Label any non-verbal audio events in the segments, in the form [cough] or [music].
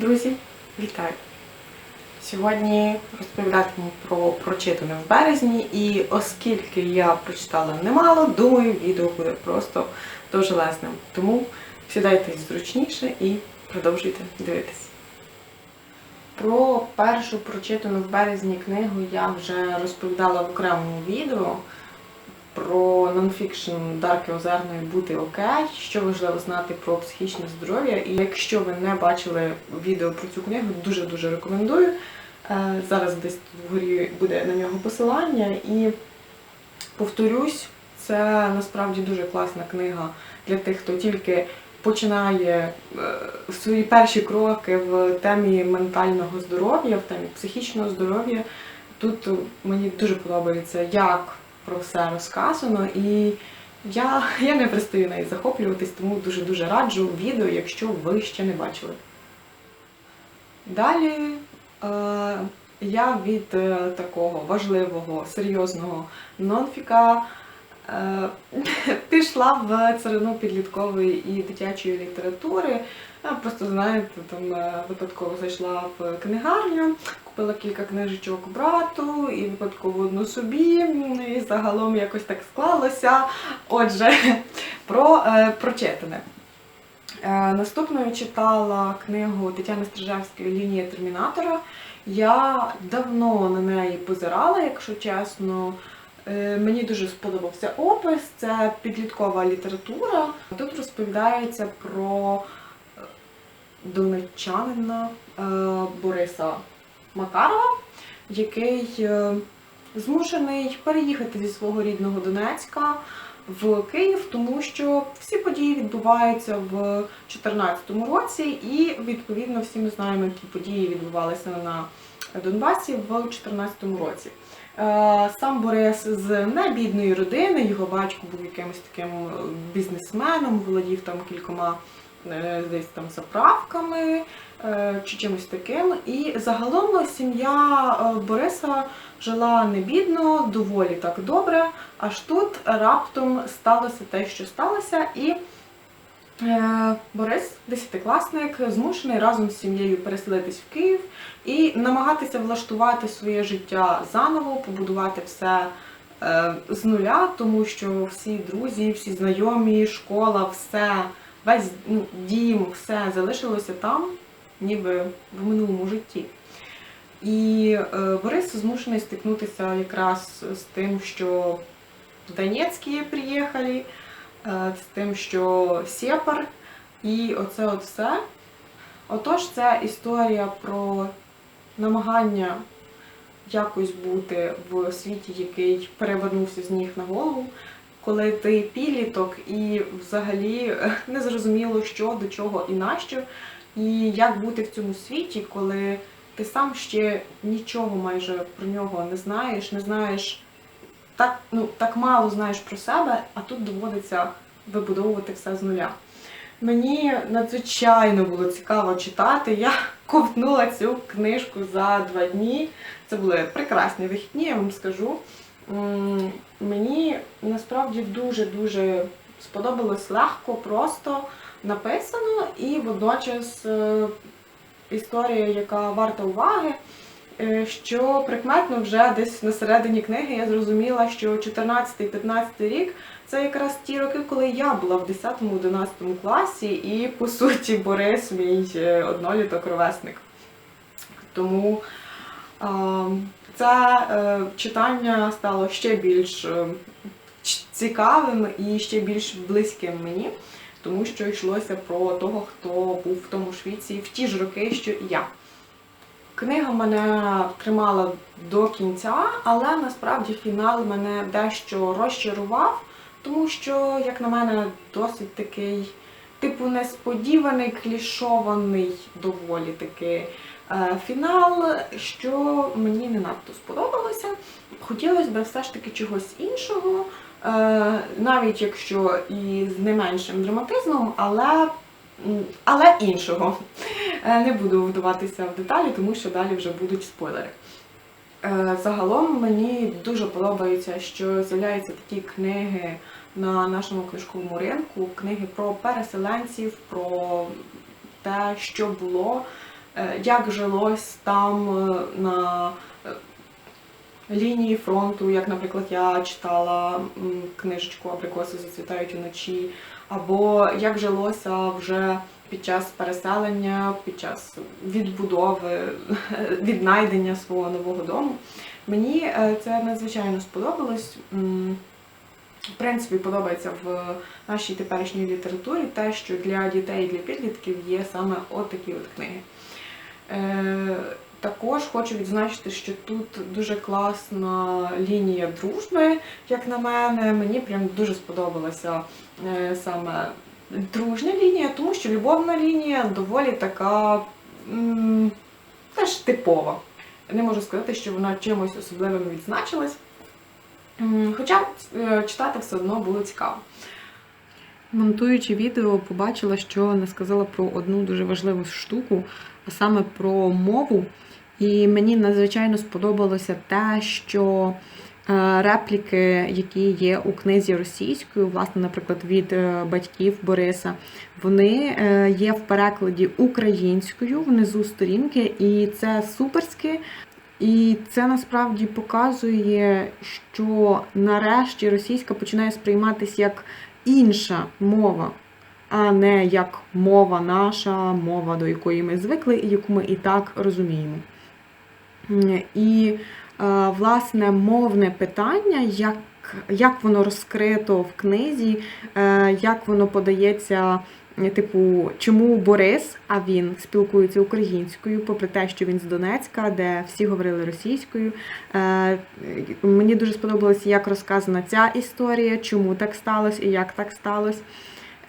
Друзі, вітаю! Сьогодні розповідатиму про прочитане в березні, і оскільки я прочитала немало, думаю, відео буде просто довжелезним. Тому сідайтесь зручніше і продовжуйте дивитись. Про першу прочитану в березні книгу я вже розповідала в окремому відео про нонфікшн Дарки Озерної бути окей, що важливо знати про психічне здоров'я. І якщо ви не бачили відео про цю книгу, дуже-дуже рекомендую. Е, Зараз десь тут вгорі буде на нього посилання. І повторюсь, це насправді дуже класна книга для тих, хто тільки починає е, свої перші кроки в темі ментального здоров'я, в темі психічного здоров'я. Тут мені дуже подобається, як про все розказано, і я, я не перестаю нею захоплюватись, тому дуже-дуже раджу відео, якщо ви ще не бачили. Далі е, я від е, такого важливого, серйозного нонфіка е, [laughs] пішла в царину підліткової і дитячої літератури. Я просто, знаєте, там е, випадково зайшла в книгарню, купила кілька книжечок брату і випадково одну собі. І загалом якось так склалося. Отже, [laughs] про е, прочитане. Е, Наступною читала книгу Тетяни Стражевської Лінія термінатора. Я давно на неї позирала, якщо чесно. Е, Мені дуже сподобався опис, це підліткова література. Тут розповідається про е, донеччанина е, Бориса Макарова, який е, змушений переїхати зі свого рідного Донецька в Київ, тому що всі події відбуваються в 2014 році, і відповідно всі ми знаємо, які події відбувалися на Донбасі в 2014 році. Е, Сам Борис з небідної родини, його батько був якимось таким е, бізнесменом, володів там кількома десь там заправками е, чи чимось таким. І загалом сім'я е, Бориса жила не бідно, доволі так добре. Аж тут раптом сталося те, що сталося, і е, Борис, десятикласник, змушений разом з сім'єю переселитись в Київ і намагатися влаштувати своє життя заново, побудувати все е, з нуля, тому що всі друзі, всі знайомі, школа, все, весь ну, дім, все залишилося там, ніби в минулому житті. І е, Борис змушений стикнутися якраз з тим, що Донецькі приїхали, е, з тим, що Сєпар, і оце от все. Отож, це історія про намагання якось бути в світі, який перевернувся з ніг на голову, коли ти підліток і взагалі [laughs] не зрозуміло, що, до чого і нащо, і як бути в цьому світі, коли ти сам ще нічого майже про нього не знаєш, не знаєш так, ну, так мало знаєш про себе, а тут доводиться вибудовувати все з нуля. Мені надзвичайно було цікаво читати. Я [laughs] ковтнула цю книжку за два дні. Це були прекрасні вихідні, я вам скажу. Мені насправді дуже-дуже сподобалось легко, просто написано і водночас е, історія, яка варта уваги. Е, Що прикметно вже десь на середині книги я зрозуміла, що 14-15 рік це якраз ті роки, коли я була в 10-11 класі, і по суті Борис, мій е, одноліток ровесник. Тому це е, читання стало ще більш е, цікавим і ще більш близьким мені, тому що йшлося про того, хто був в тому ж віці в ті ж роки, що і я. Книга мене тримала до кінця, але насправді фінал мене дещо розчарував, тому що, як на мене, досить такий, типу, несподіваний, клішований доволі таки фінал, що мені не надто сподобалося. Хотілося б все ж таки чогось іншого, е, навіть якщо і з не меншим драматизмом, але, але іншого. Е, Не буду вдаватися в деталі, тому що далі вже будуть спойлери. Е, Загалом мені дуже подобається, що з'являються такі книги на нашому книжковому ринку, книги про переселенців, про те, що було, е, як жилось там е, на е, лінії фронту, як, наприклад, я читала книжечку Абрикоси зацвітають уночі, або як жилося вже під час переселення, під час відбудови, [laughs] віднайдення свого нового дому. Мені е, це надзвичайно сподобалось. В принципі, подобається в нашій теперішній літературі те, що для дітей і для підлітків є саме от такі от книги. Е, також хочу відзначити, що тут дуже класна лінія дружби, як на мене. Мені прям дуже сподобалася е, саме дружня лінія, тому що любовна лінія доволі така теж типова. Не можу сказати, що вона чимось особливим відзначилась. Хоча е, читати все одно було цікаво. Монтуючи відео, побачила, що не сказала про одну дуже важливу штуку, а саме про мову. І мені надзвичайно сподобалося те, що е, репліки, які є у книзі російською, власне, наприклад, від е, батьків Бориса, вони е, є в перекладі українською внизу сторінки, і це суперське. І це насправді показує, що нарешті російська починає сприйматися як інша мова, а не як мова наша, мова, до якої ми звикли і яку ми і так розуміємо. І, е, власне, мовне питання, як, як воно розкрито в книзі, е, як воно подається. е, Типу, чому Борис, а він спілкується українською, попри те, що він з Донецька, де всі говорили російською. Мені дуже сподобалося, як розказана ця історія, чому так сталося і як так сталося.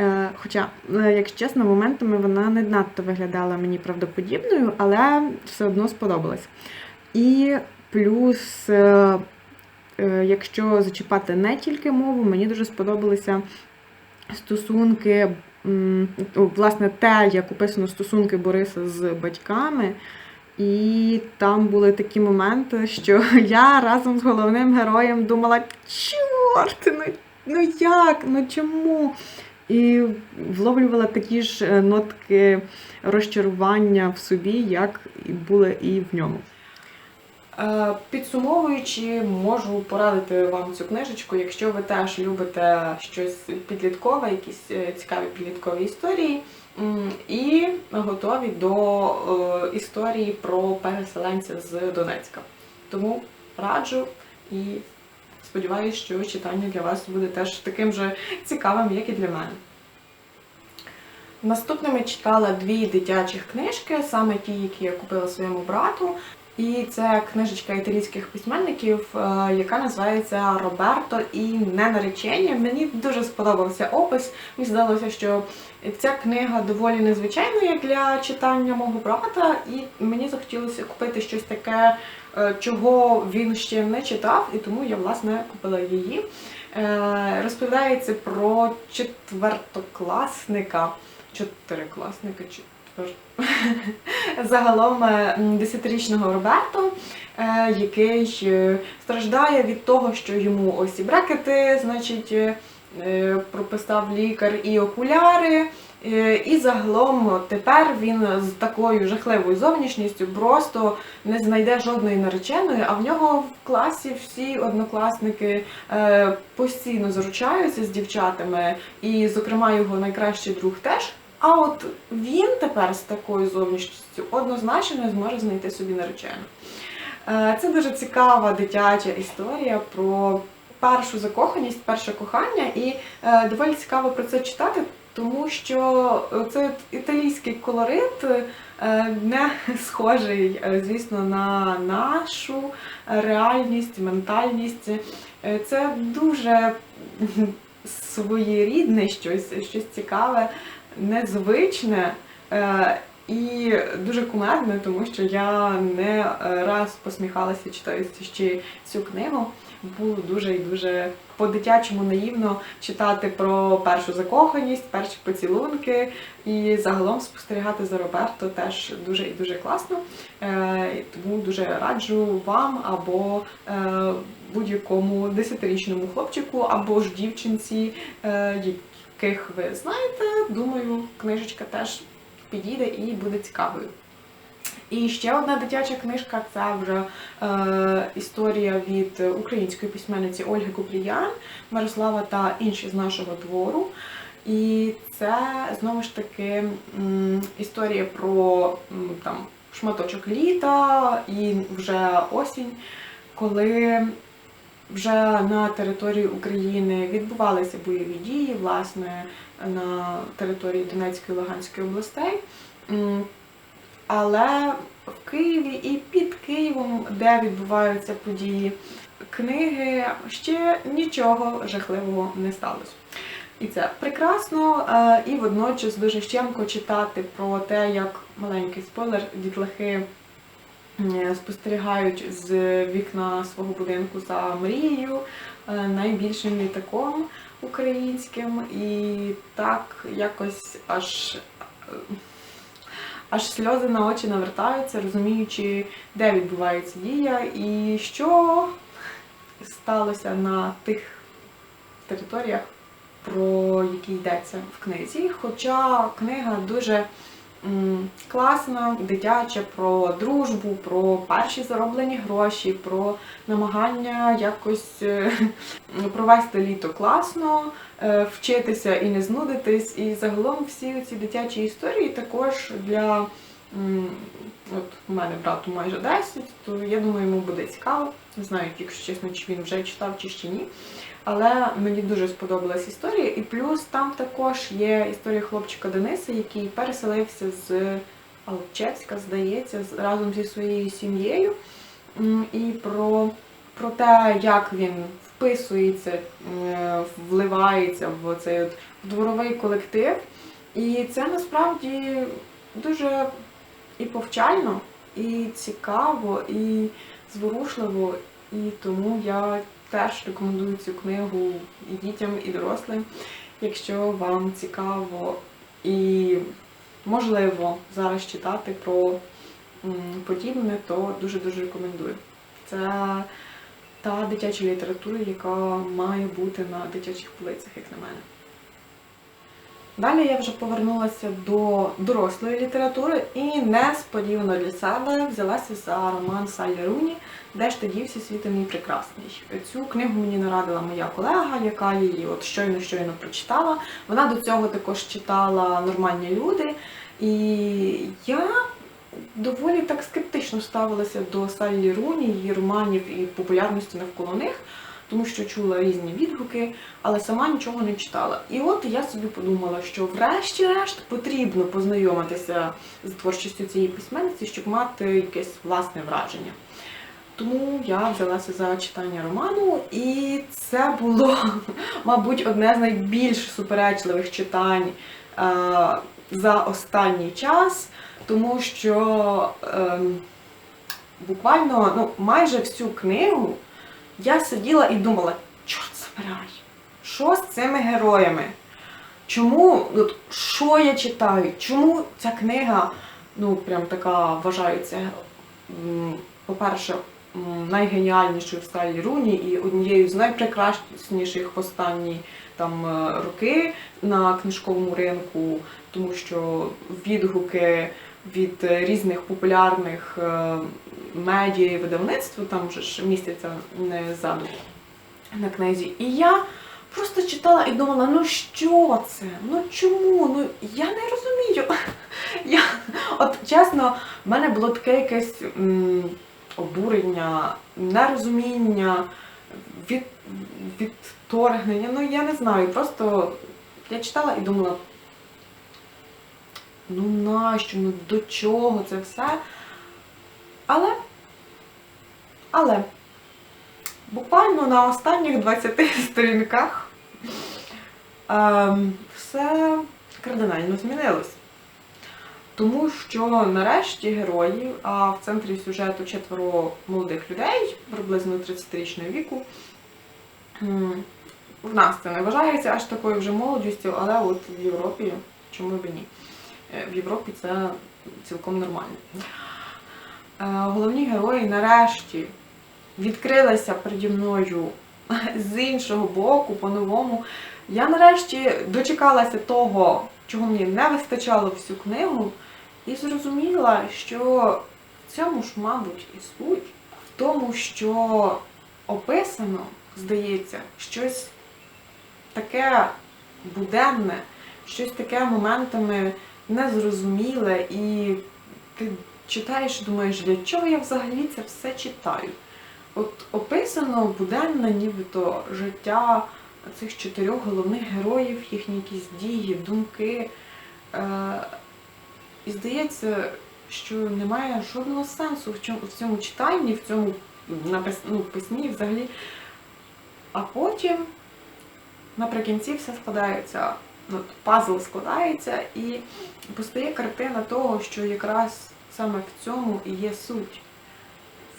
Е, Хоча, е, якщо чесно, моментами вона не надто виглядала мені правдоподібною, але все одно сподобалась. І плюс, е, якщо зачіпати не тільки мову, мені дуже сподобалися стосунки, власне, те, як описано стосунки Бориса з батьками. І там були такі моменти, що [laughs] я разом з головним героєм думала, чорт, ну, ну як, ну чому? І вловлювала такі ж е, нотки розчарування в собі, як були і в ньому. Е, Підсумовуючи, можу порадити вам цю книжечку, якщо ви теж любите щось підліткове, якісь е, цікаві підліткові історії, і готові до історії про переселенця з Донецька. Тому раджу і сподіваюся, що читання для вас буде теж таким же цікавим, як і для мене. Наступними читала дві дитячих книжки, саме ті, які я купила своєму брату. І це книжечка італійських письменників, е, яка називається Роберто і ненаречення. Мені дуже сподобався опис. Мені здалося, що ця книга доволі незвичайна для читання мого брата, і мені захотілося купити щось таке, чого він ще не читав, і тому я власне купила її. Е, Розповідається про четвертокласника, чотирикласника, четвер... [laughs] загалом е, м, десятирічного Роберто, е, який е, страждає від того, що йому ось і брекети, значить, е, е, прописав лікар і окуляри. Е, І загалом тепер він з такою жахливою зовнішністю просто не знайде жодної нареченої, а в нього в класі всі однокласники е, постійно заручаються з дівчатами, і, зокрема, його найкращий друг теж. А от він тепер з такою зовнішністю однозначно зможе знайти собі наречену. Е, Це дуже цікава дитяча історія про першу закоханість, перше кохання, і доволі цікаво про це читати, тому що це італійський колорит е, не [laughs] схожий, е, звісно, на нашу реальність, ментальність. Е, Це дуже [laughs] своєрідне щось, щось цікаве, незвичне. е, І дуже кумедне, тому що я не е, раз посміхалася, читаючи цю книгу. Було дуже і дуже по-дитячому наївно читати про першу закоханість, перші поцілунки, і загалом спостерігати за Роберто теж дуже і дуже класно. Е, Тому дуже раджу вам або е, будь-якому десятирічному хлопчику, або ж дівчинці, е, яких ви знаєте. Думаю, книжечка теж підійде і буде цікавою. І ще одна дитяча книжка це вже е, історія від української письменниці Ольги Купріян, Мирослава та інші з нашого двору. І це знову ж таки історія про там, шматочок літа і вже осінь, коли вже на території України відбувалися бойові дії, власне, на території Донецької і Луганської областей. Але в Києві і під Києвом, де відбуваються події книги, ще нічого жахливого не сталося. І це прекрасно, е, і водночас дуже щемко читати про те, як маленький спойлер, дітлахи е, спостерігають з вікна свого будинку за мрією, е, найбільшим літаком українським, і так якось аж. Аж сльози на очі навертаються, розуміючи, де відбувається дія і що сталося на тих територіях, про які йдеться в книзі. Хоча книга дуже класна, дитяча, про дружбу, про перші зароблені гроші, про намагання якось е, [laughs] провести літо класно, е, вчитися і не знудитись. І загалом всі ці дитячі історії також для. От у мене брату майже 10, то я думаю, йому буде цікаво. Не знаю, якщо чесно, чи він вже читав, чи ще ні. Але мені дуже сподобалась історія. І плюс там також є історія хлопчика Дениса, який переселився з Алчевська, здається, разом зі своєю сім'єю. І про, про те, як він вписується, вливається в цей от дворовий колектив. І це насправді дуже і повчально, і цікаво, і зворушливо. І тому я теж рекомендую цю книгу і дітям, і дорослим, якщо вам цікаво і можливо зараз читати про подібне, то дуже-дуже рекомендую. Це та дитяча література, яка має бути на дитячих полицях, як на мене. Далі я вже повернулася до дорослої літератури і несподівано для себе взялася за роман Саллі Руні Де ж ти дівся світи мій прекрасний. Цю книгу мені нарадила моя колега, яка її от щойно щойно прочитала. Вона до цього також читала Нормальні люди. І я доволі так скептично ставилася до Саллі Руні, її романів і популярності навколо них, тому що чула різні відгуки, але сама нічого не читала. І от я собі подумала, що врешті-решт потрібно познайомитися з творчістю цієї письменниці, щоб мати якесь власне враження. Тому я взялася за читання роману, і це було, [laughs] мабуть, одне з найбільш суперечливих читань е, за останній час, тому що е, буквально ну, майже всю книгу я сиділа і думала, чорт забирай, що з цими героями? Чому, от, що я читаю? Чому ця книга, ну, прям така вважається, по-перше, найгеніальнішою в стайлі Руні і однією з найпрекрасніших в останні там е, роки на книжковому ринку, тому що відгуки від е, різних популярних е, медіа і видавництв там вже ж містяться не ззаду на книзі. І я просто читала і думала, ну що це? Ну чому? Ну я не розумію. [laughs] Я, от чесно, в мене було таке якесь м, обурення, нерозуміння, від, відторгнення. Ну я не знаю. Просто я читала і думала, ну нащо, ну до чого це все? Але, але буквально на останніх 20 сторінках ем, все кардинально змінилось. Тому що нарешті герої, а в центрі сюжету четверо молодих людей, приблизно 30-річного віку. В нас це не вважається аж такою вже молодістю, але от в Європі чому б і ні. Е, В Європі це цілком нормально. Е, Головні герої нарешті відкрилися переді мною [laughs] з іншого боку, по-новому. Я нарешті дочекалася того, чого мені не вистачало всю книгу, і зрозуміла, що в цьому ж, мабуть, і суть. В тому, що описано, здається, щось таке буденне, щось таке моментами незрозуміле, і ти читаєш думаєш, для чого я взагалі це все читаю. От описано буденне, нібито життя цих чотирьох головних героїв, їхні якісь дії, думки. Е, і здається, що немає жодного сенсу в цьому, в цьому читанні, в цьому ну, письмі взагалі. А потім наприкінці все складається, от пазл складається і постає картина того, що якраз саме в цьому і є суть.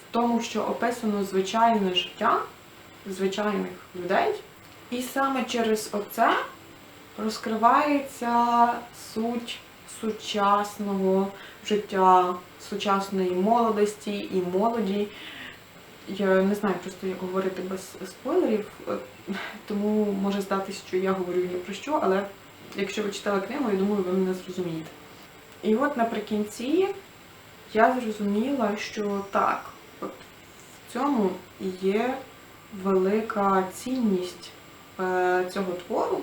В тому, що описано звичайне життя звичайних людей. І саме через оце розкривається суть сучасного життя, сучасної молодості і молоді. Я не знаю просто, як говорити без спойлерів, тому може здатись, що я говорю ні про що, але якщо ви читали книгу, я думаю, ви мене зрозумієте. І от наприкінці я зрозуміла, що так, от в цьому є велика цінність е, цього твору,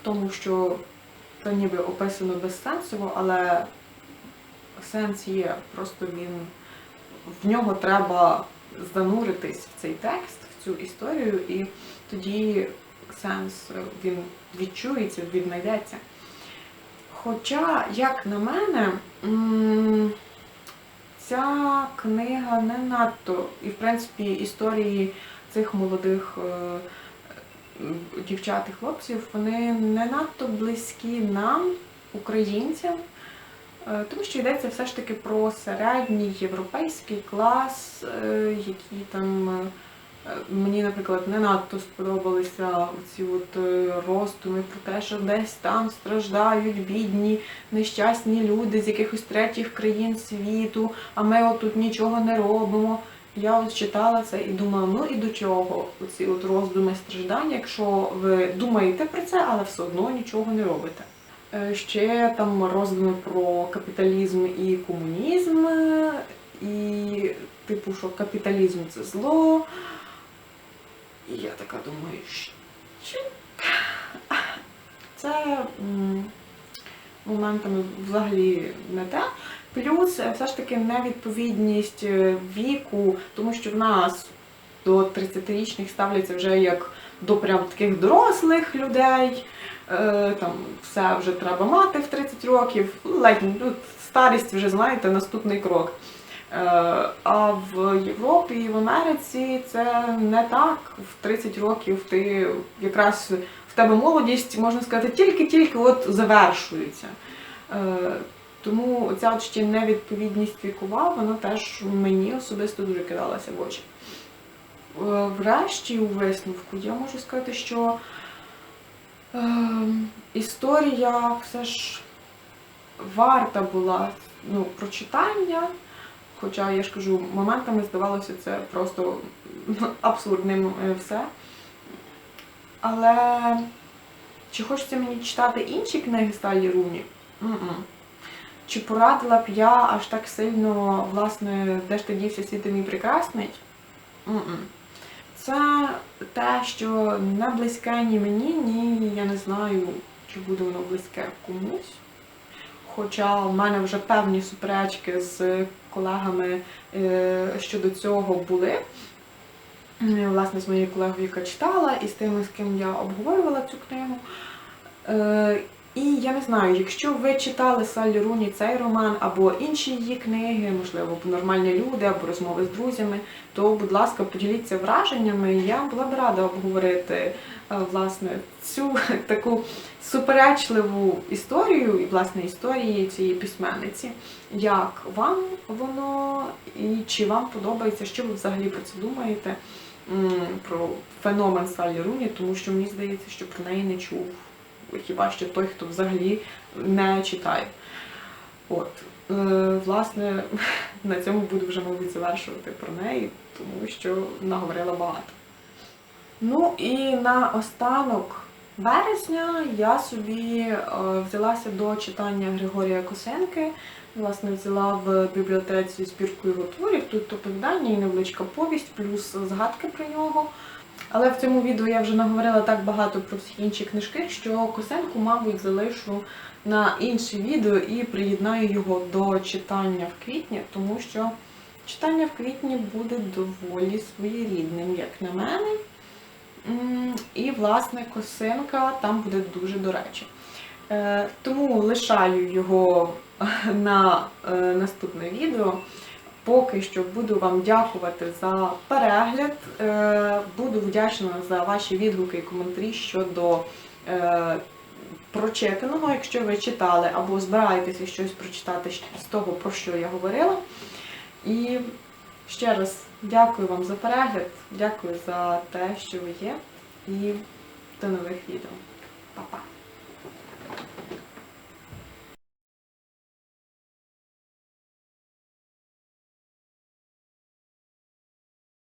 в тому, що це ніби описано безсенсово, але сенс є. Просто він в нього треба зануритись в цей текст, в цю історію, і тоді сенс е, він відчується, віднайдеться. Хоча, як на мене, ця книга не надто, і в принципі історії цих молодих е, дівчат і хлопців, вони не надто близькі нам, українцям, е, тому що йдеться все ж таки про середній європейський клас, е, який там. Мені, наприклад, не надто сподобалися ці от е, роздуми про те, що десь там страждають бідні, нещасні люди з якихось третіх країн світу, а ми отут нічого не робимо. Я от читала це і думала, ну і до чого оці от роздуми страждання, якщо ви думаєте про це, але все одно нічого не робите. Е, Ще там роздуми про капіталізм і комунізм, е, і типу, що капіталізм це зло. І я така думаю, що це моментами взагалі не те. Плюс е, все ж таки невідповідність е, віку, тому що в нас до 30-річних ставляться вже як до прям таких дорослих людей. Е, Там все вже треба мати в 30 років. Ледь, ну, старість вже знаєте, наступний крок. Е, А в Європі і в Америці це не так. В 30 років ти якраз в тебе молодість, можна сказати, тільки-тільки от завершується. Е, Тому ця ще невідповідність вікова, вона теж мені особисто дуже кидалася в очі. Е, Врешті, у висновку, я можу сказати, що е, історія все ж варта була ну, прочитання. Хоча я ж кажу, моментами здавалося це просто абсурдним е, все. Але чи хочеться мені читати інші книги Сталі Руні? М-м. Чи порадила б я аж так сильно, власне, де ж ти дівся світ мій прекрасний? М-м. Це те, що не близьке ні мені, ні я не знаю, чи буде воно близьке комусь. Хоча в мене вже певні суперечки з колегами е, щодо цього були. Е, Власне, з моєю колегою, яка читала, і з тими, з ким я обговорювала цю книгу. І я не знаю, якщо ви читали Саллі Руні цей роман або інші її книги, можливо, нормальні люди або розмови з друзями, то, будь ласка, поділіться враженнями. Я була б рада обговорити е, власне цю [laughs] таку суперечливу історію і власне історії цієї письменниці. Як вам воно і чи вам подобається, що ви взагалі про це думаєте? Про феномен Салі Руні, тому що мені здається, що про неї не чув хіба що той, хто взагалі не читає. От, е, власне, [laughs] на цьому буду вже, мабуть, завершувати про неї, тому що наговорила багато. Ну і на останок березня я собі е, взялася до читання Григорія Косенки. Власне, взяла в бібліотеці збірку його творів. Тут оповідання і невеличка повість, плюс згадки про нього. Але в цьому відео я вже наговорила так багато про всі інші книжки, що Косенку, мабуть, залишу на інше відео і приєднаю його до читання в квітні, тому що читання в квітні буде доволі своєрідним, як на мене. І, власне, Косенка там буде дуже до речі. Е, Тому лишаю його [laughs] на е, наступне відео. Поки що буду вам дякувати за перегляд. Е, Буду вдячна за ваші відгуки і коментарі щодо е, прочитаного, якщо ви читали або збираєтеся щось прочитати з того, про що я говорила. І ще раз дякую вам за перегляд, дякую за те, що ви є, і до нових відео. Па-па!